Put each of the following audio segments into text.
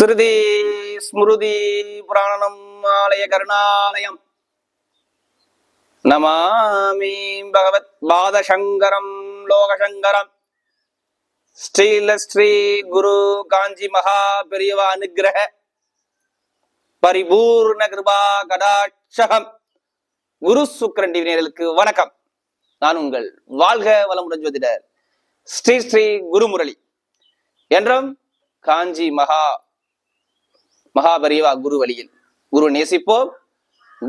ஸ்ருதி ஸ்மிருதி புராணம் ஆலய கருணாலயம். நமாமி பகவத் பாதசங்கரம் லோகசங்கரம். ஸ்ரீல ஸ்ரீ குரு காஞ்சி மகா பெரியவா அனுகிரக பரிபூர்ண கிருபா கடாட்சகம். குரு சுக்கரன் டிவி வணக்கம். நான் உங்கள் வாழ்க வளமுடன் ஜோதிடர் ஸ்ரீ ஸ்ரீ குருமுரளி. என்றும் காஞ்சி மகா மகாபரிவா குரு வழியில் குரு நேசிப்போம்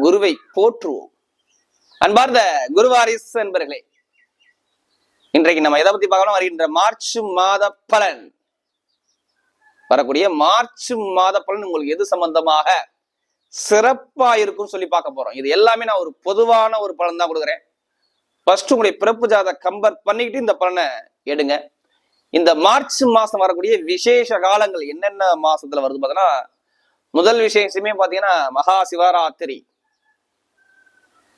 குருவை போற்றுவோம். அன்பார்ந்த குருவாரிஸ் என்பர்களே இன்றைக்கு நம்ம எதை பத்தி பார்க்கணும்? வருகின்ற மார்ச் மாத பலன். வரக்கூடிய மார்ச் மாத பலன் உங்களுக்கு எது சம்பந்தமாக சிறப்பா இருக்கும்னு சொல்லி பார்க்க போறோம். இது எல்லாமே நான் ஒரு பொதுவான ஒரு பலன் தான் கொடுக்குறேன். ஃபர்ஸ்ட் உங்களுடைய பிறப்பு ஜாத கம்பேர் பண்ணிக்கிட்டு இந்த பலனை எடுங்க. இந்த மார்ச் மாசம் வரக்கூடிய விசேஷ காலங்கள் என்னென்ன மாசத்துல வருது பார்த்தீங்கன்னா முதல் விசேஷமே பாத்தீங்கன்னா மகா சிவராத்திரி.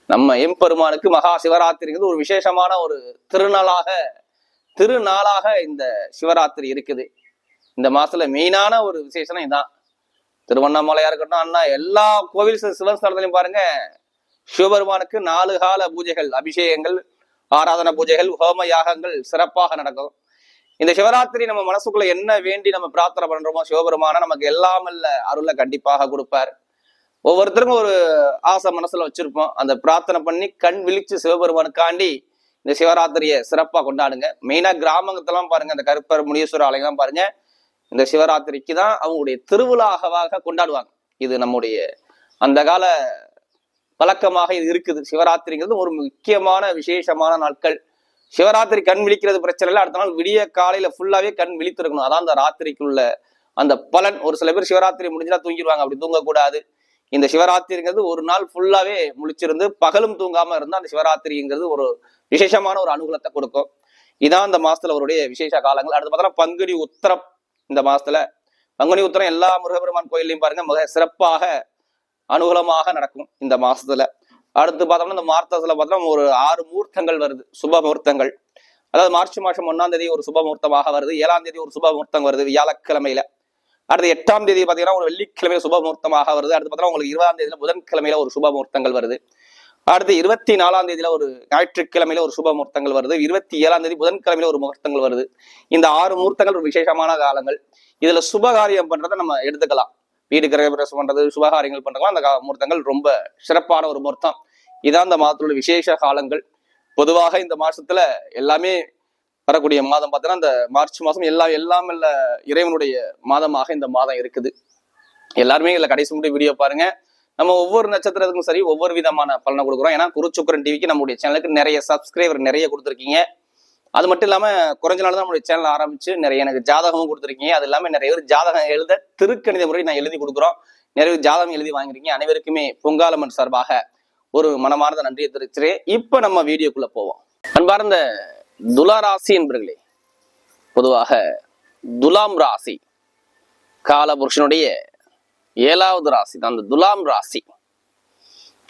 நம்ம எம்பெருமானுக்கு மகா சிவராத்திரிங்கிறது ஒரு விசேஷமான ஒரு திருநாளாக திருநாளாக இந்த சிவராத்திரி இருக்குது. இந்த மாசத்துல மெயினான ஒரு விசேஷம் இதான் திருவண்ணாமலையா இருக்கட்டும் அண்ணா எல்லா கோவில் சி- சிவன் ஸ்தலத்திலையும் பாருங்க சிவபெருமானுக்கு நாலு கால பூஜைகள் அபிஷேகங்கள் ஆராதன பூஜைகள் ஹோம யாகங்கள் சிறப்பாக நடக்கும். இந்த சிவராத்திரி நம்ம மனசுக்குள்ள என்ன வேண்டி நம்ம பிரார்த்தனை பண்றோமோ சிவபெருமான நமக்கு எல்லாம் இல்ல அருளை கண்டிப்பாக கொடுப்பார். ஒவ்வொருத்தருக்கும் ஒரு ஆசை மனசுல வச்சிருப்போம். அந்த பிரார்த்தனை பண்ணி கண் விழிச்சு சிவபெருமானுக்காண்டி இந்த சிவராத்திரியை சிறப்பா கொண்டாடுங்க. மெயினா கிராமங்கத்தெல்லாம் பாருங்க. இந்த கருப்பர் முனீஸ்வரர் ஆலயம் பாருங்க. இந்த சிவராத்திரிக்கு தான் அவங்களுடைய திருவிழாவாக கொண்டாடுவாங்க. இது நம்முடைய அந்த கால பழக்கமாக இது இருக்குது. சிவராத்திரிங்கிறது ஒரு முக்கியமான விசேஷமான நாட்கள். சிவராத்திரி கண் விழிக்கிறது பிரச்சனை இல்லை. அடுத்த நாள் விடிய காலையில ஃபுல்லாவே கண் விழித்திருக்கணும். அதான் அந்த ராத்திரிக்குள்ள அந்த பலன். ஒரு சில பேர் சிவராத்திரி முடிஞ்சா தூங்கிடுவாங்க. அப்படி தூங்கக்கூடாது. இந்த சிவராத்திரிங்கிறது ஒரு நாள் ஃபுல்லாவே முழிச்சிருந்து பகலும் தூங்காம இருந்தா அந்த சிவராத்திரிங்கிறது ஒரு விசேஷமான ஒரு அனுகூலத்தை கொடுக்கும். இதான் அந்த மாசத்துல அவருடைய விசேஷ காலங்கள். அடுத்து பார்த்தோம்னா பங்குனி உத்திரம் இந்த மாசத்துல. பங்குனி உத்திரம் எல்லா முருகபெருமான் கோயிலையும் பாருங்க மிக சிறப்பாக அனுகூலமாக நடக்கும் இந்த மாசத்துல. அடுத்து பார்த்தோம்னா இந்த மார்த்தத்தில் பார்த்தோம்னா ஒரு ஆறு முகூர்த்தங்கள் வருது சுப முகூர்த்தங்கள். அதாவது மார்ச் மாதம் ஒன்றாம் தேதி ஒரு சுப முகூர்த்தமாக வருது ஏழாம் தேதி ஒரு சுப முகூர்த்தம் வருது வியாழக்கிழமையில. அடுத்து எட்டாம் தேதி பார்த்தீங்கன்னா ஒரு வெள்ளிக்கிழமையில சுப முகூர்த்தமாக வருது அடுத்து பார்த்தோம்னா உங்களுக்கு இருபதாம் தேதியில புதன்கிழமையில ஒரு சுப முகூர்த்தங்கள் வருது. அடுத்து இருபத்தி நாலாம் தேதியில ஒரு ஞாயிற்றுக்கிழமையில ஒரு சுப முகூர்த்தங்கள் வருது இருபத்தி ஏழாம் தேதி புதன்கிழமையில ஒரு முகூர்த்தங்கள் வருது. இந்த ஆறு முகூர்த்தங்கள் ஒரு விசேஷமான காலங்கள். இதுல சுபகாரியம் பண்றதை நம்ம எடுத்துக்கலாம். வீடு கிரகப்பிரவேசம் பண்றது சுபகாரியங்கள் பண்றதுலாம் அந்த முகூர்த்தங்கள் ரொம்ப சிறப்பான ஒரு முகூர்த்தம். இதான் இந்த மாதத்தோட விசேஷ காலங்கள். பொதுவாக இந்த மாசத்துல எல்லாமே வரக்கூடிய மாதம் பார்த்தீங்கன்னா இந்த மார்ச் மாதம் எல்லா எல்லாம் இல்ல இறைவனுடைய மாதமாக இந்த மாதம் இருக்குது. எல்லாருமே இதில் கடைசி மட்டும் வீடியோ பாருங்க. நம்ம ஒவ்வொரு நட்சத்திரத்துக்கும் சரி ஒவ்வொரு விதமான பலனை கொடுக்குறோம். ஏன்னா குருச்சுக்கரன் டிவிக்கு நம்முடைய சேனலுக்கு நிறைய சப்ஸ்கிரைபர் நிறைய கொடுத்துருக்கீங்க. அது மட்டும் இல்லாமல் குறைஞ்ச நாள் தான் நம்மளுடைய சேனல் ஆரம்பிச்சு நிறைய எனக்கு ஜாதகமும் கொடுத்துருக்கீங்க. அது இல்லாமல் நிறைய பேர் ஜாதகம் எழுத திருக்கணித முறை நான் எழுதி கொடுக்குறோம். நிறைய பேர் ஜாதகம் எழுதி வாங்கிருக்கீங்க அனைவருக்குமே பொங்காலம்மன் சார்பாக ஒரு மனமார்ந்த நன்றியை தெரிவிச்சிருக்கேன் இப்ப நம்ம வீடியோக்குள்ள போவோம். அன்பார்ந்த துலா ராசி என்பர்களே பொதுவாக துலாம் ராசி காலபுருஷனுடைய ஏழாவது ராசி தான். அந்த துலாம் ராசி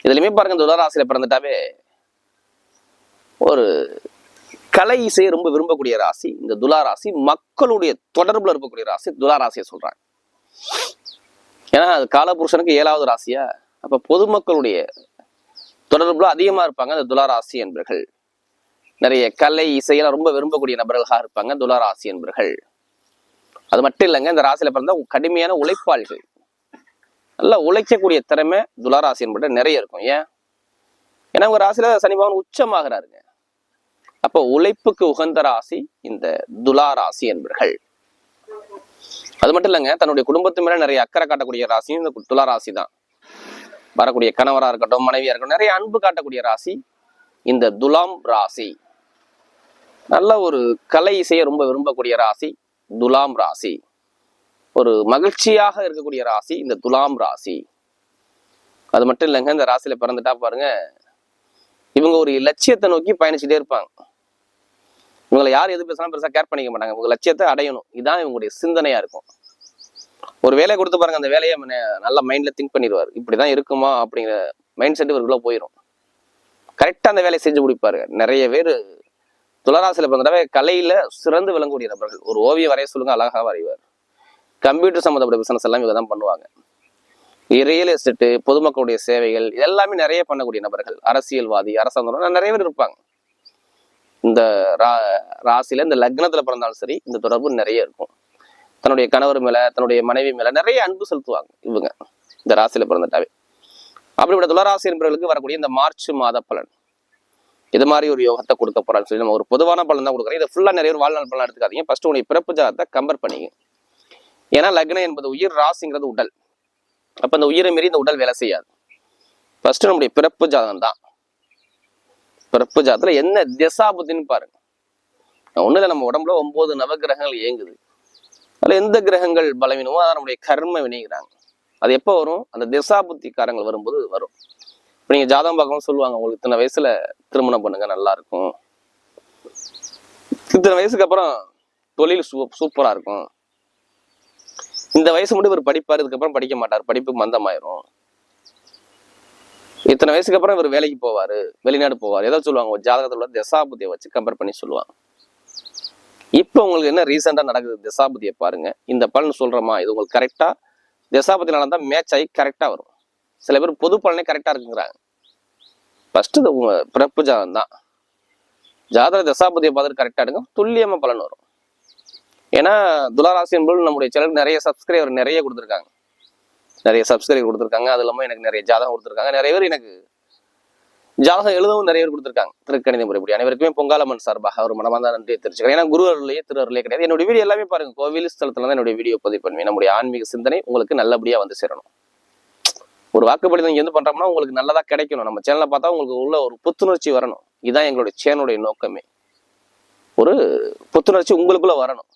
இதுலயுமே பாருங்க துலா ராசியில பிறந்துட்டாவே ஒரு கலை இசையை ரொம்ப விரும்பக்கூடிய ராசி இந்த துலா ராசி மக்களுடைய தொடர்புல இருக்கக்கூடிய ராசி துலா ராசியை சொல்றாங்க. ஏன்னா அது காலபுருஷனுக்கு ஏழாவது ராசியா? அப்ப பொதுமக்களுடைய தொடர்புல அதிகமா இருப்பாங்க அந்த துலாராசி என்பர்கள். நிறைய கலை இசையெல்லாம் ரொம்ப விரும்பக்கூடிய நபர்களாக இருப்பாங்க துலாராசி என்பர்கள். அது மட்டும் இல்லைங்க இந்த ராசியில பிறந்தா கடுமையான உழைப்பாளிகள். நல்லா உழைக்கக்கூடிய திறமை துளாராசி என்பது நிறைய இருக்கும். ஏன்? ஏன்னா உங்க ராசியில சனி பகவான் உச்சமாகிறாருங்க. அப்போ உழைப்புக்கு உகந்த ராசி இந்த துலா ராசி என்பர்கள். அது மட்டும் இல்லைங்க தன்னுடைய குடும்பத்து மேல நிறைய அக்கறை காட்டக்கூடிய ராசியும் இந்த துலா ராசி தான். வரக்கூடிய கணவரா இருக்கட்டும் மனைவியா இருக்கட்டும் நிறைய அன்பு காட்டக்கூடிய ராசி இந்த துலாம் ராசி. நல்ல ஒரு கலை இசையை ரொம்ப விரும்பக்கூடிய ராசி துலாம் ராசி. ஒரு மகிழ்ச்சியாக இருக்கக்கூடிய ராசி இந்த துலாம் ராசி. அது மட்டும் இல்லைங்க இந்த ராசியில பிறந்துட்டா பாருங்க இவங்க ஒரு லட்சியத்தை நோக்கி பயணிச்சுட்டே இருப்பாங்க. இவங்களை யார் எது பேசினாலும் பெருசா கேர் பண்ணிக்க மாட்டாங்க. உங்க லட்சியத்தை அடையணும். இதுதான் இவங்களுடைய சிந்தனையா இருக்கும். ஒரு வேலையை கொடுத்து பாருங்க அந்த வேலையை நல்லா மைண்ட்ல திங்க் பண்ணிடுவார். இப்படிதான் இருக்குமா அப்படிங்கிற மைண்ட் செட் இவருக்குள்ள போயிடும் கரெக்டா அந்த வேலையை செஞ்சு முடிப்பாரு. நிறைய பேர் துளராசியில பிறந்தடவை கலையில சிறந்து விளங்கக்கூடிய நபர்கள். ஒரு ஓவியம் வரைய சொல்லுங்க அழகா வரைவார். கம்ப்யூட்டர் சம்மந்தப்பட்ட பிசினஸ் எல்லாம் இவங்க தான் பண்ணுவாங்க ரியல் எஸ்டேட்டு பொதுமக்களுடைய சேவைகள் எல்லாமே நிறைய பண்ணக்கூடிய நபர்கள். அரசியல்வாதி அரசாங்கம் நிறைய பேர் இருப்பாங்க. இந்த ரா ராசியில இந்த லக்னத்துல பிறந்தாலும் சரி இந்த தொடர்பு நிறைய இருக்கும். தன்னுடைய கணவர் மேல தன்னுடைய மனைவி மேல நிறைய அன்பு செலுத்துவாங்க இவங்க இந்த ராசியில பிறந்துட்டாவே. அப்படிப்பட்ட துளராசி என்பவர்களுக்கு வரக்கூடிய இந்த மார்ச் மாத பலன். இது மாதிரி ஒரு யோகத்தை கொடுக்க போறான்னு சொல்லி நம்ம ஒரு பொதுவான பலன் தான் கொடுக்குறோம். இதை ஃபுல்லா நிறைய ஒரு வாழ்நாள் பலன் எடுத்துக்காதீங்க. ஃபர்ஸ்ட் உங்களுடைய பிறப்பு ஜாதத்தை கம்பேர் பண்ணிங்க. ஏன்னா லக்னம் என்பது உயிர் ராசிங்கிறது உடல். அப்ப அந்த உயிரை மீறி இந்த உடல் வேலை செய்யாது. ஃபர்ஸ்ட் நம்முடைய பிறப்பு ஜாதகம் தான். பிறப்பு ஜாதத்துல என்ன திசாபுத்தின்னு பாருங்க. ஒண்ணு இல்லை நம்ம உடம்புல ஒன்பது நவகிரகங்கள் இயங்குது. அதுல எந்த கிரகங்கள் பலவீனமோ அதை நம்முடைய கர்ம வினைகிறாங்க. அது எப்போ வரும்? அந்த திசாபுத்திக்காரங்கள் வரும்போது வரும். இப்போ நீங்கள் ஜாதகம் பார்க்கவும் சொல்லுவாங்க உங்களுக்கு இத்தனை வயசுல திருமணம் பண்ணுங்க நல்லா இருக்கும். இத்தனை வயசுக்கு அப்புறம் தொழில் சூ சூப்பரா இருக்கும். இந்த வயசு மட்டும் இவர் படிப்பாரு இதுக்கப்புறம் படிக்க மாட்டார் படிப்பு மந்தமாயிரும். இத்தனை வயசுக்கு அப்புறம் இவர் வேலைக்கு போவார் வெளிநாடு போவார். ஏதோ சொல்லுவாங்க ஒரு ஜாதகத்தில் உள்ள தசாபுத்தியை வச்சு கம்பேர் பண்ணி சொல்லுவாங்க. இப்போ உங்களுக்கு என்ன ரீசெண்டாக நடக்குது தசாபுதியை பாருங்க. இந்த பலன் சொல்கிறோமா இது உங்களுக்கு கரெக்டாக தசாபதி நடந்தா மேட்ச் ஆகி கரெக்டாக வரும். சில பேர் பொது பலனே கரெக்டாக இருக்குங்கிறாங்க. ஃபஸ்ட்டு இது உங்கள் பிறப்பு ஜாதகம் தான். ஜாதக தசாபதியை பார்த்துட்டு கரெக்டாக எடுங்க. துல்லியமாக பலன் வரும். ஏன்னா துளாராசி என்பது நம்முடைய சேனலுக்கு நிறைய சப்ஸ்கிரைபர் நிறைய கொடுத்துருக்காங்க. நிறைய சப்ஸ்கிரைப் கொடுத்துருக்காங்க. அது இல்லாமல் எனக்கு நிறைய ஜாதகம் கொடுத்துருக்காங்க. நிறைய பேர் எனக்கு ஜாதகம் எழுதவும் நிறைய பேர் கொடுத்துருக்காங்க. திருக்கணித முறைப்படி. அனைவருக்குமே பொங்காலம்மன் சார்பாக ஒரு மனமார்ந்த நன்றியை தெரிஞ்சுக்கிறேன் ஏன்னா குரு அருளையே திரு அருளே கிடையாது. என்னுடைய வீடியோ எல்லாமே பாருங்க. கோவில் ஸ்தலத்துல தான் என்னுடைய வீடியோ பதிவு பண்ணுவேன். நம்முடைய ஆன்மீக சிந்தனை உங்களுக்கு நல்லபடியா வந்து சேரணும். ஒரு வாக்குப்படி நீங்க எந்த பண்றோம்னா உங்களுக்கு நல்லதா கிடைக்கணும். நம்ம சேனலை பார்த்தா உங்களுக்கு உள்ள ஒரு புத்துணர்ச்சி வரணும். இதுதான் எங்களுடைய சேனலுடைய நோக்கமே. ஒரு புத்துணர்ச்சி உங்களுக்குள்ள வரணும்.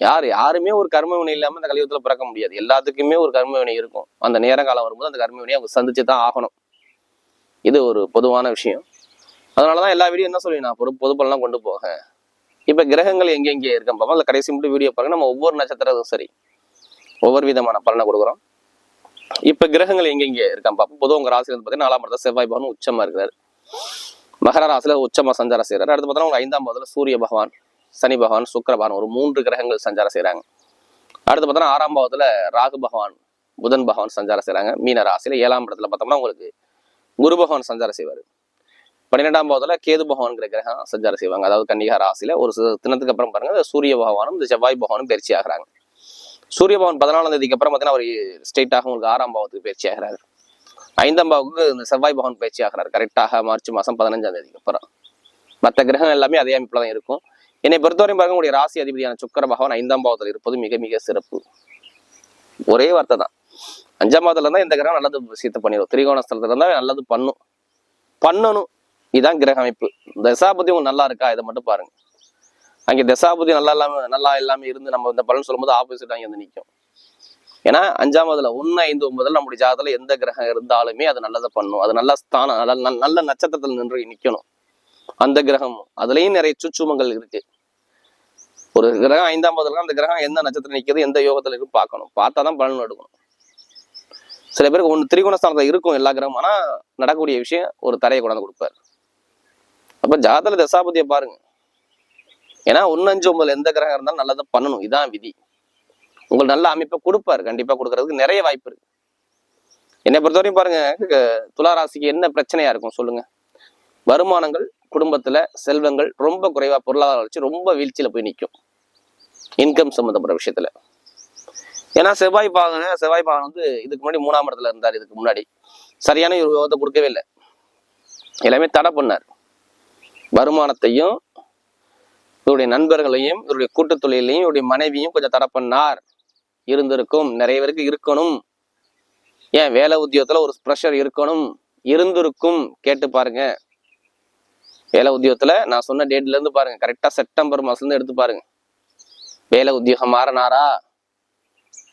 யார் யாருமே ஒரு கர்ம வினை இல்லாம இந்த கலியுகத்துல பிறக்க முடியாது. எல்லாத்துக்குமே ஒரு கர்ம வினை இருக்கும். அந்த நேரம் காலம் வரும்போது அந்த கர்ம வினையை அவங்க சந்திச்சு தான் ஆகணும். இது ஒரு பொதுவான விஷயம். அதனாலதான் எல்லா வீடியோ என்ன சொல்லி நான் பொது பொதுப்பெல்லாம் கொண்டு போக இப்போ கிரகங்கள் எங்கெங்கே இருக்க பார்ப்போம் அதில் கடைசி மட்டும் வீடியோ பாருங்க. நம்ம ஒவ்வொரு நட்சத்திரத்தும் சரி. ஒவ்வொரு விதமான பலனை கொடுக்குறோம். இப்போ கிரகங்கள் எங்கெங்கே இருக்கான் பார்ப்போம் பொதுவாக உங்கள் ராசியில் வந்து பார்த்தீங்கன்னா நாலாம் இடத்துல செவ்வாய் பகவான் உச்சமாக இருக்கிறார். மகர ராசியில் உச்சமாக சஞ்சாரம் செய்கிறார் அடுத்து பார்த்தோம்னா உங்கள் ஐந்தாம் பாதத்துல சூரிய பகவான். சனி பகவான் சுக்கர பகவான் ஒரு மூன்று கிரகங்கள் சஞ்சாரம் செய்கிறாங்க அடுத்து பார்த்தோம்னா ஆறாம் பாவத்தில் ராகு பகவான் புதன் பகவான் சஞ்சாரம் செய்கிறாங்க மீன ராசியில் ஏழாம் இடத்துல பார்த்தோம்னா உங்களுக்கு குரு பகவான் சஞ்சாரம் செய்வார். பன்னிரெண்டாம் பாவத்தில் கேது பகவான்கிற கிரகம் சஞ்சாரம் செய்வாங்க. அதாவது கன்னிகா ராசியில் ஒரு தினத்துக்கு அப்புறம் பாருங்கள் சூரிய பகவானும் இந்த செவ்வாய் பகவானும் பயிற்சி ஆகுறாங்க. சூரிய பகவான் பதினாலாம் தேதிக்கு அப்புறம் பார்த்தீங்கன்னா அவர் ஸ்ட்ரெயிட்டாக உங்களுக்கு ஆறாம் பாவத்துக்கு பயிற்சி ஆகிறார். ஐந்தாம் பாவுக்கு இந்த செவ்வாய் பகவான் பயிற்சி ஆகிறார். கரெக்டாக மார்ச் மாதம் பதினஞ்சாம் தேதிக்கு அப்புறம். மற்ற கிரகம் எல்லாமே அதே அமைப்பில் தான் இருக்கும். என்னை பொறுத்தவரையும் பாருங்க உங்களுடைய ராசி அதிபதியான சுக்கர பகவான் ஐந்தாம் பாவத்தில் இருப்பது மிக மிக சிறப்பு. ஒரே வார்த்தை தான். அஞ்சாம் பாவத்துல இருந்தா இந்த கிரகம் நல்லது விஷயத்தை பண்ணிடும் திரிகோண ஸ்தலத்துல இருந்தா நல்லது பண்ணும். பண்ணணும். இதுதான் கிரக அமைப்பு. தசாபதி உங்களுக்கு நல்லா இருக்கா? இதை மட்டும் பாருங்க. அங்கே தசாபதி நல்லா இல்லாம நல்லா இல்லாம இருந்து நம்ம இந்த பலன் சொல்லும்போது ஆப்போசிட் அங்கே வந்து நிற்கும் ஏன்னா அஞ்சாவதுல ஒன்னு ஐந்து ஒன்பதுல நம்முடைய ஜாதகத்துல எந்த கிரகம் இருந்தாலுமே அது நல்லதை பண்ணும். அது நல்ல ஸ்தானம் நல்ல நல்ல- நல்ல நட்சத்திரத்தில் நின்று நிக்கணும். அந்த கிரகம். அதுலயும் நிறைய சுச்சுமங்கள் இருக்கு. ஒரு கிரகம் ஐந்தாம் பாவத்துல அந்த கிரகம் எந்த நட்சத்திரம் நிக்கிறது எந்த யோகத்துல இருக்கு பார்க்கணும். பார்த்தாதான் பலன் எடுக்கணும் சில பேருக்கு ஒன்று திரிகோணஸ்தானத்துல இருக்கும் எல்லா கிரகம் ஆனா நடக்கக்கூடிய விஷயம் ஒரு தரையை கொண்டாந்து கொடுப்பாரு. அப்போ ஜாதல தசாபதியை பாருங்க. ஏன்னா ஒன்னு அஞ்சு ஒன்பதுல எந்த கிரகம் இருந்தாலும் நல்லதை பண்ணணும். இதான் விதி. உங்களுக்கு நல்ல அமைப்பை கொடுப்பாரு. கண்டிப்பா கொடுக்கறதுக்கு நிறைய வாய்ப்பு இருக்கு. என்னை பொறுத்தவரையும் பாருங்க துளாராசிக்கு துலா ராசிக்கு என்ன பிரச்சனையா இருக்கும் சொல்லுங்க. வருமானங்கள் குடும்பத்துல செல்வங்கள் ரொம்ப குறைவா பொருளாதார வளர்ச்சி ரொம்ப வீழ்ச்சியில போய் நிற்கும் இன்கம் சம்மந்தப்பட்ட விஷயத்துல. ஏன்னா செவ்வாய் பாகன செவ்வாய் பாகன் வந்து இதுக்கு முன்னாடி மூணாம் இடத்துல இருந்தார் இதுக்கு முன்னாடி. சரியான ஒரு யோகத்தை கொடுக்கவே இல்லை. எல்லாமே தடை பண்ணார். வருமானத்தையும் இவருடைய நண்பர்களையும் இவருடைய கூட்டுத் தொழிலையும் இவருடைய மனைவியும் கொஞ்சம் தடை பண்ணார். இருந்திருக்கும். நிறைய பேருக்கு இருக்கணும். ஏன் வேலை உத்தியோகத்துல ஒரு ப்ரெஷர் இருக்கணும். இருந்திருக்கும். கேட்டு பாருங்க. வேலை உத்தியோகத்துல நான் சொன்ன டேட்ல இருந்து பாருங்க. கரெக்டாக செப்டம்பர் மாசத்துல இருந்து எடுத்து பாருங்க. வேலை உத்தியோகம் மாறினாரா?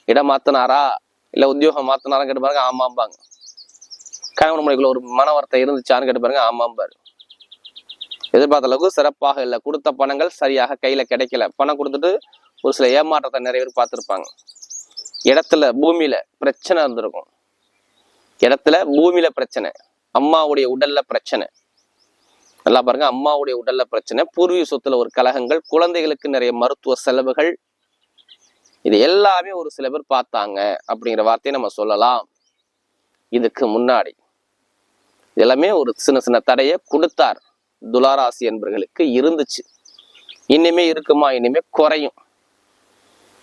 இடம் மாற்றினாரா இல்ல உத்தியோகம் மாற்றினாரான்னு கேட்டு பாருங்க ஆமாம்பாங்க. கணவன் மனைக்குள்ள ஒரு மன வார்த்தை இருந்துச்சான்னு கேட்டு பாருங்க ஆமாம்பாரு. எதிர்பார்த்த அளவுக்கு சிறப்பாக இல்லை. கொடுத்த பணங்கள் சரியாக கையில கிடைக்கல. பணம் கொடுத்துட்டு ஒரு சில ஏமாற்றத்தை நிறைய பேர் பார்த்துருப்பாங்க. இடத்துல பூமியில பிரச்சனை இருந்திருக்கும் இடத்துல பூமியில பிரச்சனை. அம்மாவுடைய உடல்ல பிரச்சனை. நல்லா பாருங்க. அம்மாவுடைய உடல்ல பிரச்சனை பூர்வீக சொத்துல ஒரு கலகங்கள் குழந்தைகளுக்கு நிறைய மருத்துவ செலவுகள். இது எல்லாமே ஒரு சில பேர் பார்த்தாங்க அப்படிங்கிற வார்த்தையை நம்ம சொல்லலாம். இதுக்கு முன்னாடி எல்லாமே ஒரு சின்ன சின்ன தடையை கொடுத்தார். துளாராசி என்பர்களுக்கு இருந்துச்சு. இனிமே இருக்குமா? இனிமே குறையும்.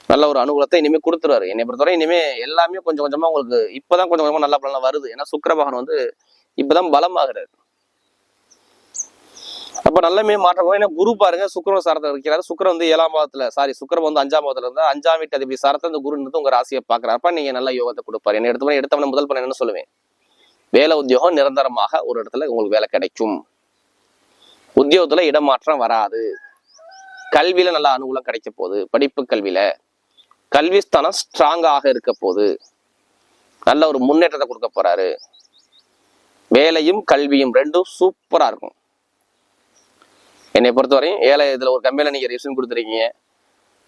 நல்ல ஒரு அனுகூலத்தை இனிமே கொடுத்துருவாரு. என்னை பொறுத்தவரை இனிமே எல்லாமே கொஞ்சம் கொஞ்சமா உங்களுக்கு இப்பதான் கொஞ்சம் கொஞ்சமா நல்ல பலன் வருது. ஏன்னா சுக்கரபகன் வந்து இப்பதான் பலமாகிறாரு. அப்ப நல்லமே மாற்றம். ஏன்னா குரு பாருங்க சுக்கிரன் சாரத்தை இருக்கிறாரு. சுக்கிரன் வந்து ஏழாம் பாவத்துல சாரி சுக்கிரன் வந்து அஞ்சாம் பாவத்துல இருந்தா அஞ்சாம் வீட்டு அதிபதி சாரத்தை அந்த குரு இருந்து உங்க ராசியை பாக்குறாரு அப்ப நீங்க நல்ல யோகத்தை கொடுப்பாரு. என்ன எடுத்தவன எடுத்தவன முதல் பண்ண என்ன சொல்லுவேன். வேலை உத்தியோகம் நிரந்தரமாக ஒரு இடத்துல உங்களுக்கு வேலை கிடைக்கும். உத்தியோகத்துல இடமாற்றம் வராது. கல்வியில நல்ல அனுகூலம் கிடைக்க போகுது. படிப்பு கல்வியில கல்வி ஸ்தானம் ஸ்ட்ராங்காக இருக்க போகுது. நல்ல ஒரு முன்னேற்றத்தை கொடுக்க போறாரு. வேலையும் கல்வியும் ரெண்டும் சூப்பரா இருக்கும். என்னை பொறுத்தவரையும் ஏழை இதில் ஒரு கம்பெனியில் நீங்கள் ரிசன் கொடுத்துருக்கீங்க.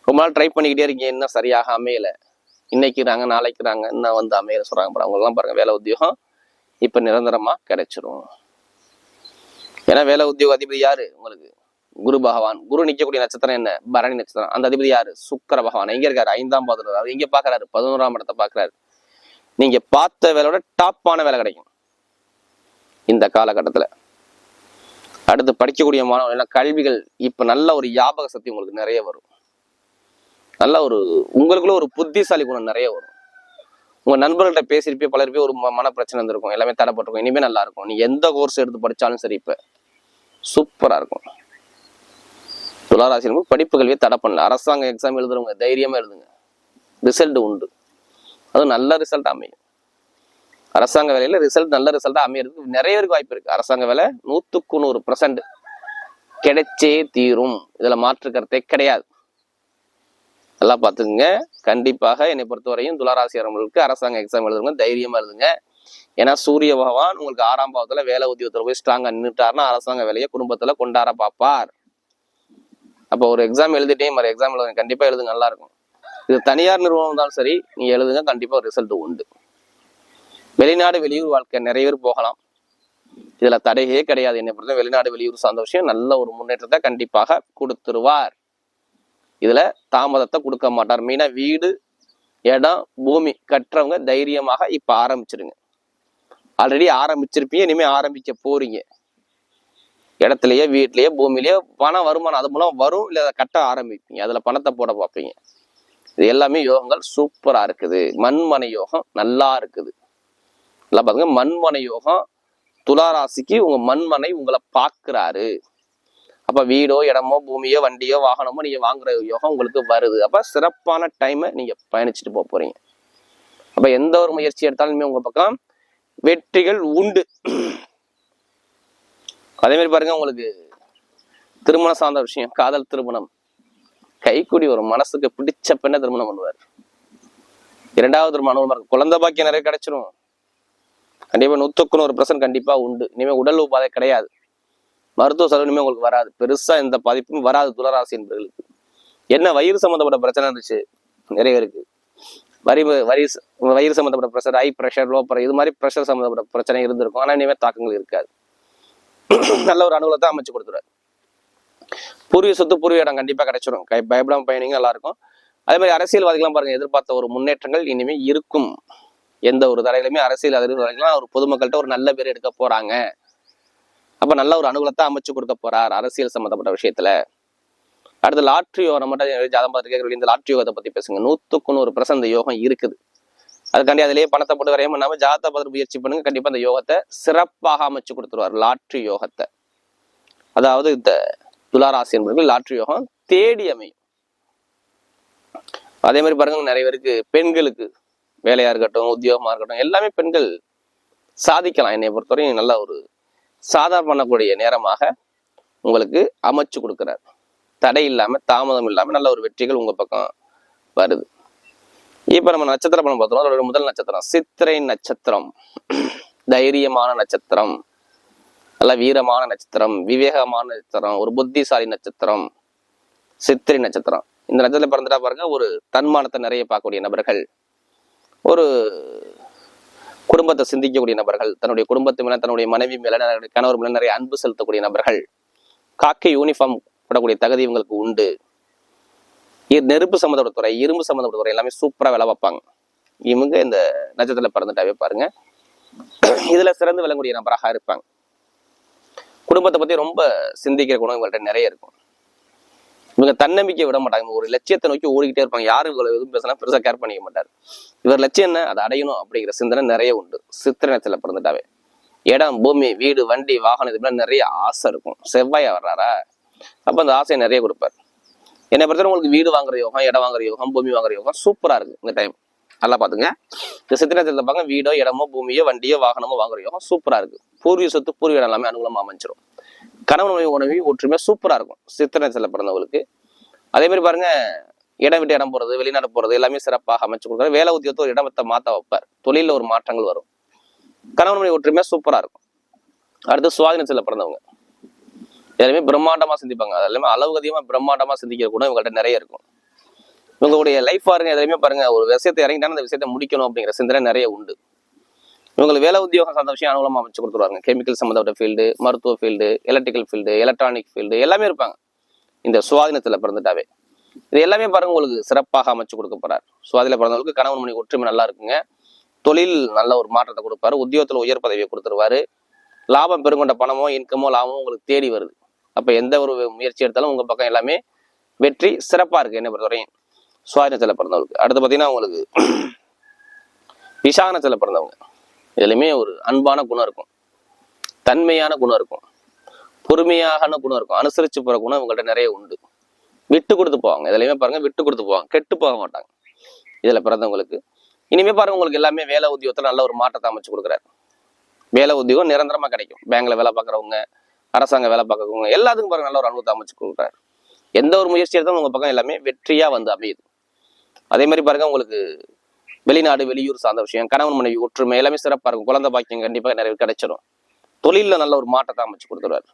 ரொம்ப நாள் ட்ரை பண்ணிக்கிட்டே இருக்கீங்க. இன்னும் சரியாக அமையல. இன்னைக்குறாங்க நாளைக்குறாங்க இன்னும் வந்து அமையல சொல்கிறாங்க பாருங்க. அவங்கெல்லாம் பாருங்கள் வேலை உத்தியோகம் இப்போ நிரந்தரமாக கிடைச்சிரும். ஏன்னா வேலை உத்தியோக அதிபதி யாரு உங்களுக்கு? குரு பகவான். குரு நிக்கக்கூடிய நட்சத்திரம் என்ன? பரணி நட்சத்திரம். அந்த அதிபதி யாரு? சுக்கர பகவான். எங்கே இருக்காரு? ஐந்தாம் பாதத்தில். அவர் எங்கே பார்க்குறாரு பதினோராம் இடத்தை பார்க்குறாரு நீங்கள் பார்த்த வேலையோட டாப்பான வேலை கிடைக்கும். இந்த காலகட்டத்தில். அடுத்து படிக்கக்கூடிய மாணவர்கள் எல்லாம் கல்விகள் இப்போ நல்ல ஒரு ஞாபக சக்தி உங்களுக்கு நிறைய வரும். நல்ல ஒரு உங்களுக்குள்ள ஒரு புத்திசாலி குணம் நிறைய வரும். உங்கள் நண்பர்கள்ட்ட பேசியிருப்பே பலர் பேர் ஒரு மன பிரச்சனை இருந்திருக்கும் எல்லாமே தடைப்பட்டிருக்கும் இனிமே நல்லா இருக்கும். நீ எந்த கோர்ஸ் எடுத்து படித்தாலும் சரி இப்போ. சூப்பராக இருக்கும். துளாராசி படிப்பு கல்வியை தடை பண்ணல. அரசாங்க எக்ஸாம் எழுதுறவங்க தைரியமாக எழுதுங்க. ரிசல்ட் உண்டு. அது நல்ல ரிசல்ட் அமையும். அரசாங்க வேலையில ரிசல்ட் நல்ல ரிசல்ட்டாக அமையறதுக்கு நிறைய பேருக்கு வாய்ப்பு இருக்கு. அரசாங்க வேலை நூத்துக்கு நூறு பர்சன்ட் கிடைச்சே தீரும். இதுல மாற்று கருத்தே கிடையாது. நல்லா பார்த்துக்குங்க. கண்டிப்பாக என்னை பொறுத்தவரையும் துளாராசியர்களுக்கு அரசாங்க எக்ஸாம் எழுதுங்க தைரியமா எழுதுங்க ஏன்னா சூரிய பகவான் உங்களுக்கு ஆறாம் பாவத்துல வேலை உத்தியோகத்துல போய் ஸ்ட்ராங்கா நின்றுட்டாருன்னா அரசாங்க வேலையை குடும்பத்துல கொண்டாட பார்ப்பார். அப்போ ஒரு எக்ஸாம் எழுதிட்டே மறு எக்ஸாம் எழுதுங்க. கண்டிப்பா எழுதுங்க நல்லா இருக்கும். இது தனியார் நிறுவனம் இருந்தாலும் சரி நீங்க எழுதுங்க. கண்டிப்பா ரிசல்ட் உண்டு. வெளிநாடு வெளியூர் வாழ்க்கை நிறைய பேர் போகலாம். இதுல தடையே கிடையாது. என்னை பொறுத்த வெளிநாடு வெளியூர் சார்ந்த விஷயம் நல்ல ஒரு முன்னேற்றத்தை கண்டிப்பாக கொடுத்துருவார். இதுல தாமதத்தை கொடுக்க மாட்டார். மெயினா வீடு இடம் பூமி கட்டுறவங்க தைரியமாக இப்ப ஆரம்பிச்சிருங்க. ஆல்ரெடி ஆரம்பிச்சிருப்பீங்க. இனிமே ஆரம்பிக்க போறீங்க. இடத்துலயே வீட்லயே பூமியிலேயே பணம் வருமானம் அது மூலம் வரும். இல்ல அதை கட்ட ஆரம்பிப்பீங்க. அதுல பணத்தை போட பார்ப்பீங்க. இது எல்லாமே யோகங்கள் சூப்பரா இருக்குது. மண்மனை யோகம் நல்லா இருக்குது. நல்லா பாருங்க. மண்மனை யோகம். துளாராசிக்கு உங்க மண்மனை உங்களை பார்க்கிறாரு. அப்ப வீடோ இடமோ பூமியோ வண்டியோ வாகனமோ நீங்க வாங்குற யோகம் உங்களுக்கு வருது. அப்ப சிறப்பான டைமை நீங்க பயணிச்சுட்டு போக போறீங்க. அப்ப எந்த ஒரு முயற்சி எடுத்தாலுமே உங்க பக்கம் வெற்றிகள் உண்டு. அதே மாதிரி பாருங்க உங்களுக்கு திருமணம் சார்ந்த விஷயம். காதல் திருமணம். கைக்குடி ஒரு மனசுக்கு பிடிச்ச பெண்ணை திருமணம் பண்ணுவார். இரண்டாவது திருமணம் அனுபவம் குழந்தை பாக்கியம் நிறைய கிடைச்சிரும். கண்டிப்பா நூற்றுக்கு நூறு பர்சன்ட் கண்டிப்பாக உண்டு. இனிமே உடல் உபாதை கிடையாது. மருத்துவ செலவு இனிமே உங்களுக்கு வராது. பெருசா எந்த பாதிப்பும் வராது துளராசி என்பவர்களுக்கு என்ன வயிறு சம்மந்தப்பட்ட பிரச்சனை இருந்துச்சு? நிறைய பேருக்கு. வரி வரி வயிறு சம்மந்தப்பட்ட pressure high pressure low pressure இது மாதிரி ப்ரெஷர் சம்மந்தப்பட்ட பிரச்சனை இருந்திருக்கும். ஆனா இனிமே தாக்கங்கள் இருக்காது. நல்ல ஒரு அனுகூலத்தை அமைச்சு கொடுத்துருவாரு. பூர்வீக சொத்து பூர்வீக இடம் கண்டிப்பா கிடைச்சிடும் கை பயப்படாமல் பயணிங்க நல்லாயிருக்கும் அதே மாதிரி அரசியல்வாதிகளாம் பாருங்க எதிர்பார்த்த ஒரு முன்னேற்றங்கள் இனிமே இருக்கும். எந்த ஒரு தடையிலுமே அரசியல் அதிர்வுகள்லாம் ஒரு பொதுமக்கள்கிட்ட ஒரு நல்ல பேர் எடுக்க போறாங்க. அப்ப நல்ல ஒரு அனுகூலத்தை அமைச்சு கொடுக்க போறார் அரசியல் சம்பந்தப்பட்ட விஷயத்துல. அடுத்து லாட்ரி யோகம் மட்டும் ஜாதம் பார்த்து இந்த லாட்ரி யோகத்தை பத்தி பேசுங்க. நூத்துக்கு நூறு பிரசந்த யோகம் இருக்குது. அதுக்காண்டி அதிலேயே பணத்தை போட்டு வரையும் பண்ணாம ஜாதகத்தை பார்த்து முயற்சி பண்ணுங்க. கண்டிப்பா அந்த யோகத்தை சிறப்பாக அமைச்சு கொடுத்துருவார் லாட்ரி யோகத்தை. அதாவது இந்த துளாராசி என்பவர்கள் லாட்ரி யோகம் தேடி அமையும். அதே மாதிரி பாருங்க நிறைய பேருக்கு பெண்களுக்கு வேலையா இருக்கட்டும் உத்தியோகமா இருக்கட்டும் எல்லாமே பெண்கள் சாதிக்கலாம். என்னை பொறுத்தவரையும் நல்ல ஒரு சாதாரண பண்ணக்கூடிய நேரமாக உங்களுக்கு அமைச்சு கொடுக்குறார். தடை இல்லாம தாமதம் இல்லாம நல்ல ஒரு வெற்றிகள் உங்க பக்கம் வருது. இப்ப நம்ம நட்சத்திர பணம் பார்த்தோம் அதோட முதல் நட்சத்திரம் சித்திரை நட்சத்திரம். தைரியமான நட்சத்திரம். நல்ல வீரமான நட்சத்திரம் விவேகமான நட்சத்திரம் ஒரு புத்திசாலி நட்சத்திரம் சித்திரை நட்சத்திரம். இந்த நட்சத்திரம் பிறந்துட்டா பாருங்க ஒரு தன்மானத்தை நிறைய பார்க்கக்கூடிய நபர்கள் ஒரு குடும்பத்தை சிந்திக்கக்கூடிய நபர்கள் தன்னுடைய குடும்பத்து மேல தன்னுடைய மனைவி மேல கணவர் மேல நிறைய அன்பு செலுத்தக்கூடிய நபர்கள் காக்கை யூனிஃபார்ம் போடக்கூடிய தகுதி இவங்களுக்கு உண்டு. நெருப்பு சம்மந்தப்பட்ட துறை இரும்பு சம்மந்தப்பட்ட துறை எல்லாமே சூப்பரா வேலை பார்ப்பாங்க. இவங்க இந்த நட்சத்திரத்துல பிறந்துட்டாவே பாருங்க. இதுல சிறந்து விளங்கக்கூடிய நபராக இருப்பாங்க. குடும்பத்தை பத்தி ரொம்ப சிந்திக்கிற குணம் இவங்கள்ட்ட நிறைய இருக்கும். இவங்க தன்னம்பிக்கை விட மாட்டாங்க. ஒரு லட்சியத்தை நோக்கி ஓடிக்கிட்டே இருப்பாங்க. யாரும் இவ்வளவு எதுவும் பேசினா பெருசா கேர் பண்ணிக்க மாட்டார். இவர் லட்சியம் என்ன? அதை அடையணும் அப்படிங்கிற சிந்தனை நிறைய உண்டு. சித்திரத்தில் பிறந்துட்டாவே. இடம் பூமி வீடு வண்டி வாகனம் இது மாதிரி நிறைய ஆசை இருக்கும். செவ்வாயா வர்றாரா? அப்ப அந்த ஆசையை நிறைய கொடுப்பார். என்னை பொறுத்தவரை உங்களுக்கு வீடு வாங்குற யோகம் இடம் வாங்குற யோகம் பூமி வாங்குற யோகம் சூப்பரா இருக்கு இந்த டைம் நல்லா பாத்துங்க. இந்த சித்திரத்தில் பாருங்க. வீடோ இடமோ பூமியோ வண்டியோ வாகனமோ வாங்குற யோகம் சூப்பரா இருக்கு. பூர்வீக சொத்து பூர்வீக இடம் எல்லாமே அனுகூலமா அமைஞ்சிரும். கணவன் மனைவி உணவி ஒற்றுமையாக சூப்பராக இருக்கும். சித்திரத்தில் பிறந்தவங்களுக்கு. அதே மாதிரி பாருங்க இடம் விட்டு இடம் போகிறது வெளிநாடு போகிறது எல்லாமே சிறப்பாக அமைச்சு கொடுக்குற வேலை உத்தியோகத்தை ஒரு இடத்தை மாற்ற வைப்பார். தொழிலில் ஒரு மாற்றங்கள் வரும். கணவன் மனைவி ஒற்றுமையாக சூப்பராக இருக்கும். அடுத்து சுவாதினத்தில் பிறந்தவங்க. எல்லாமே பிரம்மாண்டமாக சிந்திப்பாங்க. அது எல்லாமே அளவுக்கு அதிகமாக பிரம்மாண்டமாக சிந்திக்கிற கூட இவங்கள்ட்ட நிறைய இருக்கும். இவங்களுடைய லைஃப் பாருங்க எதுலையுமே பாருங்க ஒரு விஷயத்தை இறங்கிட்டாலும் அந்த விஷயத்தை முடிக்கணும் அப்படிங்கிற சிந்தனை நிறைய உண்டு. இவங்களை வேலை உத்தியோகம் சார்ந்த விஷயம் அனுகூலமாக அமைச்சு கொடுத்துருவாங்க கெமிக்கல் சம்மந்தப்பட்ட ஃபீல்டு மருத்துவ field electrical field electronic field எல்லாமே இருப்பாங்க. இந்த சுவாதினத்தில் பிறந்துட்டாவே. இது எல்லாமே பாருங்க உங்களுக்கு சிறப்பாக அமைச்சு கொடுக்க போறார். சுவாதியில் பிறந்தவங்களுக்கு கணவன் மணி ஒற்றுமை நல்லா இருக்குங்க. தொழில் நல்ல ஒரு மாற்றத்தை கொடுப்பாரு. உத்தியோகத்துல உயர் பதவியை கொடுத்துருவாரு. லாபம் பெருங்கொண்ட பணமோ இன்கமோ லாபமோ உங்களுக்கு தேடி வருது. அப்போ எந்த ஒரு முயற்சி எடுத்தாலும் உங்க பக்கம் எல்லாமே வெற்றி சிறப்பா இருக்கு என்ன பொறுத்தவரையும். சுவாதினத்தில் பிறந்தவங்களுக்கு. அடுத்து பாத்தீங்கன்னா உங்களுக்கு விசாகனத்தில் பிறந்தவங்க. இதுலையுமே ஒரு அன்பான குணம் இருக்கும். தன்மையான குணம் இருக்கும். பொறுமையான குணம் இருக்கும். அனுசரிச்சு போகிற குணம் இவங்கள்ட்ட நிறைய உண்டு. விட்டு கொடுத்து போவாங்க. இதுலையுமே பாருங்க விட்டு கொடுத்து போவாங்க. கெட்டு போக மாட்டாங்க. இதில் பிறந்தவங்களுக்கு. இனிமே பாருங்க உங்களுக்கு எல்லாமே வேலை உத்தியோகத்தில் நல்ல ஒரு மாற்றத்தை அமைச்சு கொடுக்குறாரு. வேலை உத்தியோகம் நிரந்தரமாக கிடைக்கும். பேங்க்ல வேலை பார்க்குறவங்க அரசாங்க வேலை பார்க்குறவங்க எல்லாத்துக்கும் பாருங்க நல்ல ஒரு அனுபவத்தை அமைச்சு கொடுக்குறாரு. எந்த ஒரு முயற்சி எடுத்தாலும் உங்கள் பக்கம் எல்லாமே வெற்றியாக வந்து அமையுது. அதே மாதிரி பாருங்க உங்களுக்கு வெளிநாடு வெளியூர் சார்ந்த விஷயம். கணவன் மனைவி ஒற்றுமை எல்லாமே சிறப்பாக இருக்கும். குழந்தை பாக்கியம் கண்டிப்பாக நிறைய கிடைச்சிடும் தொழிலில் நல்ல ஒரு மாற்றத்தை அமைச்சு கொடுத்துருவாரு.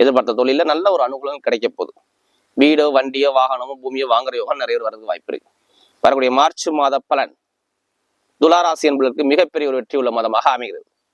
எதிர்பார்த்த தொழிலில் நல்ல ஒரு அனுகூலம் கிடைக்க போகுது. வீடோ வண்டியோ வாகனமோ பூமியோ வாங்குற யோகம் நிறைய பேர் வரது வாய்ப்பு இருக்கு. வரக்கூடிய மார்ச் மாத பலன் துளாராசி என்பதற்கு மிகப்பெரிய ஒரு வெற்றி உள்ள மாதமாக அமைகிறது.